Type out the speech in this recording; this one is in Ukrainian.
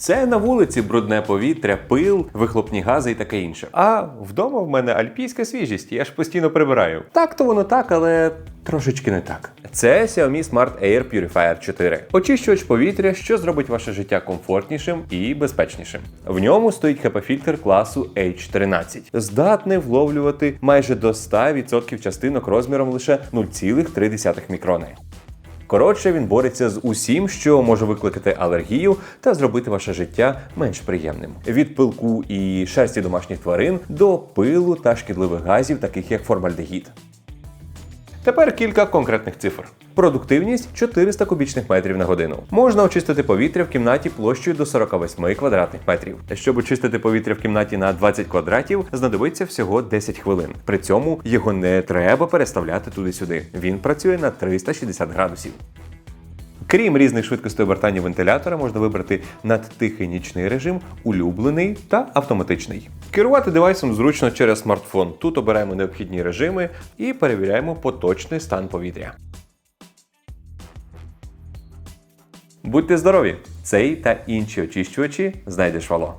Це на вулиці брудне повітря, пил, вихлопні гази і таке інше. А вдома в мене альпійська свіжість, я ж постійно прибираю. Так то воно так, але трошечки не так. Це Xiaomi Smart Air Purifier 4. Очищувач повітря, що зробить ваше життя комфортнішим і безпечнішим. В ньому стоїть HEPA-фільтр класу H13, здатний вловлювати майже до 100% частинок розміром лише 0,3 мікрони. Коротше, він бореться з усім, що може викликати алергію та зробити ваше життя менш приємним. Від пилку і шерсті домашніх тварин до пилу та шкідливих газів, таких як формальдегід. Тепер кілька конкретних цифр. Продуктивність 400 кубічних метрів на годину. Можна очистити повітря в кімнаті площею до 48 квадратних метрів. Щоб очистити повітря в кімнаті на 20 квадратів, знадобиться всього 10 хвилин. При цьому його не треба переставляти туди-сюди. Він працює на 360 градусів. Крім різних швидкостей обертання вентилятора, можна вибрати надтихий нічний режим, улюблений та автоматичний. Керувати девайсом зручно через смартфон. Тут обираємо необхідні режими і перевіряємо поточний стан повітря. Будьте здорові! Цей та інші очищувачі знайдеш вало.